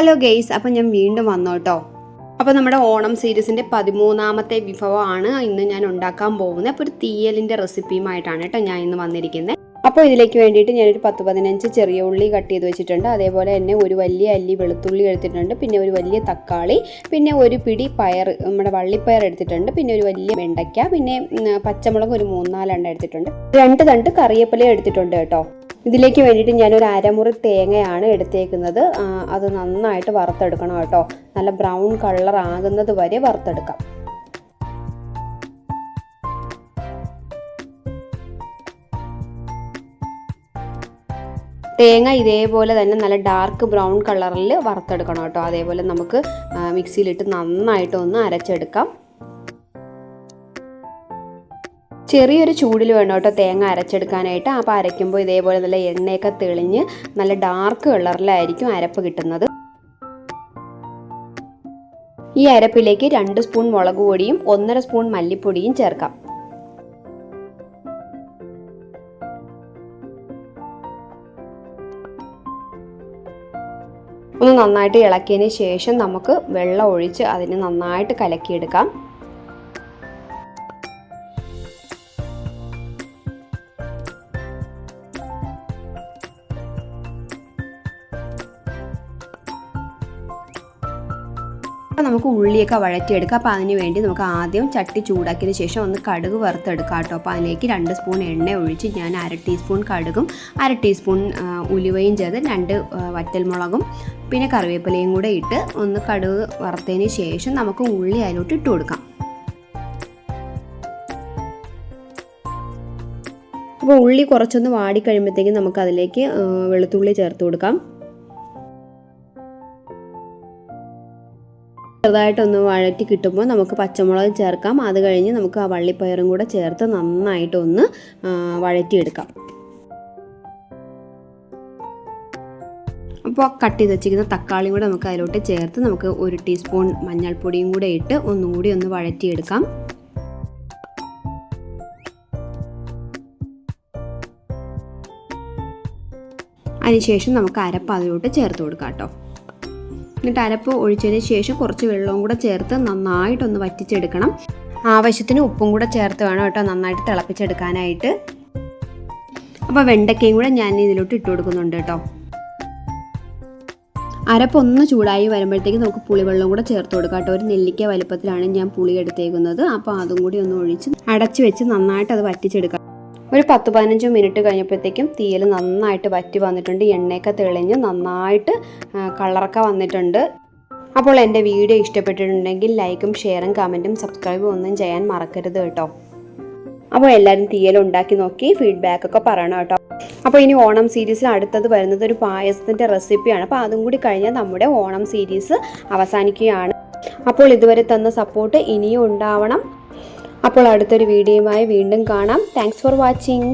Hello guys അപ്പം ഞാൻ വീണ്ടും വന്നു കേട്ടോ അപ്പോൾ നമ്മുടെ ഓണം സീരീസിന്റെ പതിമൂന്നാമത്തെ വിഭവമാണ് ഇന്ന് ഞാൻ ഉണ്ടാക്കാൻ പോകുന്നത്. അപ്പോൾ ഒരു തീയലിന്റെ റെസിപ്പിയുമായിട്ടാണ് കേട്ടോ ഞാൻ ഇന്ന് വന്നിരിക്കുന്നത്. അപ്പോൾ ഇതിലേക്ക് വേണ്ടിയിട്ട് ഞാനൊരു പത്ത് പതിനഞ്ച് ചെറിയ ഉള്ളി കട്ട് ചെയ്ത് വെച്ചിട്ടുണ്ട്. അതേപോലെ തന്നെ ഒരു വലിയ അല്ലി വെളുത്തുള്ളി എടുത്തിട്ടുണ്ട്. പിന്നെ ഒരു വലിയ തക്കാളി പിന്നെ ഒരു പിടി പയർ നമ്മുടെ വള്ളിപ്പയർ എടുത്തിട്ടുണ്ട്. പിന്നെ ഒരു വലിയ വെണ്ടയ്ക്ക പിന്നെ പച്ചമുളക് ഒരു മൂന്നാലെണ്ണം എടുത്തിട്ടുണ്ട്. രണ്ട് തണ്ട് കറിവേപ്പില എടുത്തിട്ടുണ്ട് കേട്ടോ. ഇതിലേക്ക് വേണ്ടിയിട്ട് ഞാനൊരു അരമുറി തേങ്ങയാണ് എടുത്തേക്കുന്നത്. അത് നന്നായിട്ട് വറുത്തെടുക്കണം കേട്ടോ. നല്ല ബ്രൗൺ കളർ ആകുന്നത് വരെ വറുത്തെടുക്കാം. തേങ്ങ ഇതേപോലെ തന്നെ നല്ല ഡാർക്ക് ബ്രൗൺ കളറിൽ വറുത്തെടുക്കണം കേട്ടോ. അതേപോലെ നമുക്ക് മിക്സിയിലിട്ട് നന്നായിട്ട് ഒന്ന് അരച്ചെടുക്കാം. ചെറിയൊരു ചൂടിൽ വേണം കേട്ടോ തേങ്ങ അരച്ചെടുക്കാനായിട്ട്. അപ്പോൾ അരയ്ക്കുമ്പോൾ ഇതേപോലെ നല്ല എണ്ണയൊക്കെ തെളിഞ്ഞ് നല്ല ഡാർക്ക് കളറിലായിരിക്കും അരപ്പ് കിട്ടുന്നത്. ഈ അരപ്പിലേക്ക് രണ്ട് സ്പൂൺ മുളക് പൊടിയും ഒന്നര സ്പൂൺ മല്ലിപ്പൊടിയും ചേർക്കാം. ഒന്ന് നന്നായിട്ട് ഇളക്കിയതിന് ശേഷം നമുക്ക് വെള്ളം ഒഴിച്ച് അതിനെ നന്നായിട്ട് കലക്കിയെടുക്കാം. അപ്പോൾ നമുക്ക് ഉള്ളിയൊക്കെ വഴറ്റിയെടുക്കാം. അപ്പോൾ അതിന് വേണ്ടി നമുക്ക് ആദ്യം ചട്ടി ചൂടാക്കിയതിന് ശേഷം ഒന്ന് കടുക് വറുത്തെടുക്കാം കേട്ടോ. അപ്പോൾ അതിലേക്ക് രണ്ട് സ്പൂൺ എണ്ണ ഒഴിച്ച് ഞാൻ അര ടീസ്പൂൺ കടുകും അര ടീസ്പൂൺ ഉലുവയും ചേർത്ത് രണ്ട് വറ്റൽമുളകും പിന്നെ കറിവേപ്പിലയും കൂടെ ഇട്ട് ഒന്ന് കടുക് വറുത്തതിന് ശേഷം നമുക്ക് ഉള്ളി അതിലോട്ട് ഇട്ട് കൊടുക്കാം. അപ്പോൾ ഉള്ളി കുറച്ചൊന്ന് വാടിക്കഴിയുമ്പോഴത്തേക്കും നമുക്ക് അതിലേക്ക് വെളുത്തുള്ളി ചേർത്ത് കൊടുക്കാം. ചെറുതായിട്ടൊന്ന് വഴറ്റി കിട്ടുമ്പോൾ നമുക്ക് പച്ചമുളക് ചേർക്കാം. അത് കഴിഞ്ഞ് നമുക്ക് ആ വള്ളിപ്പയറും കൂടെ ചേർത്ത് നന്നായിട്ടൊന്ന് വഴറ്റിയെടുക്കാം. അപ്പോൾ കട്ട് ചെയ്ത് വെച്ചിരിക്കുന്ന തക്കാളിയും കൂടെ നമുക്ക് അതിലോട്ട് ചേർത്ത് നമുക്ക് ഒരു ടീസ്പൂൺ മഞ്ഞൾപ്പൊടിയും കൂടെ ഇട്ട് ഒന്നുകൂടി ഒന്ന് വഴറ്റിയെടുക്കാം. അതിനുശേഷം നമുക്ക് അരപ്പ് അതിലോട്ട് ചേർത്ത് കൊടുക്കാം കേട്ടോ. എന്നിട്ട് അരപ്പ് ഒഴിച്ചതിന് ശേഷം കുറച്ച് വെള്ളവും കൂടെ ചേർത്ത് നന്നായിട്ടൊന്ന് വറ്റിച്ചെടുക്കണം. ആവശ്യത്തിന് ഉപ്പും കൂടെ ചേർത്ത് വേണം കേട്ടോ നന്നായിട്ട് തിളപ്പിച്ചെടുക്കാനായിട്ട്. അപ്പോൾ വെണ്ടയ്ക്കയും കൂടെ ഞാൻ ഇതിലോട്ട് ഇട്ട് കൊടുക്കുന്നുണ്ട് കേട്ടോ. അരപ്പൊന്ന് ചൂടായി വരുമ്പോഴത്തേക്ക് നമുക്ക് പുളിവെള്ളം കൂടെ ചേർത്ത് കൊടുക്കാം കേട്ടോ. ഒരു നെല്ലിക്ക വലുപ്പത്തിലാണ് ഞാൻ പുളി എടുത്തേക്കുന്നത്. അപ്പോൾ അതും കൂടി ഒന്ന് ഒഴിച്ച് അടച്ചു വെച്ച് നന്നായിട്ട് അത് വറ്റിച്ചെടുക്കാം. ഒരു പത്ത് പതിനഞ്ച് മിനിറ്റ് കഴിഞ്ഞപ്പോഴത്തേക്കും തീയൽ നന്നായിട്ട് വറ്റി വന്നിട്ടുണ്ട് എണ്ണയൊക്കെ തെളിഞ്ഞ് നന്നായിട്ട് കളറൊക്കെ വന്നിട്ടുണ്ട്. അപ്പോൾ എന്റെ വീഡിയോ ഇഷ്ടപ്പെട്ടിട്ടുണ്ടെങ്കിൽ ലൈക്കും ഷെയറും കമന്റും സബ്സ്ക്രൈബും ഒന്നും ചെയ്യാൻ മറക്കരുത് കേട്ടോ. അപ്പോൾ എല്ലാവരും തീയൽ ഉണ്ടാക്കി നോക്കി ഫീഡ്ബാക്ക് ഒക്കെ പറയണം കേട്ടോ. അപ്പോൾ ഇനി ഓണം സീരീസിൽ അടുത്തത് വരുന്നത് ഒരു പായസത്തിന്റെ റെസിപ്പിയാണ് അപ്പോൾ അതും കൂടി കഴിഞ്ഞാൽ നമ്മുടെ ഓണം സീരീസ് അവസാനിക്കുകയാണ്. അപ്പോൾ ഇതുവരെ തന്ന സപ്പോർട്ട് ഇനിയും ഉണ്ടാവണം. അപ്പോൾ അടുത്തൊരു വീഡിയോയുമായി വീണ്ടും കാണാം. Thanks for watching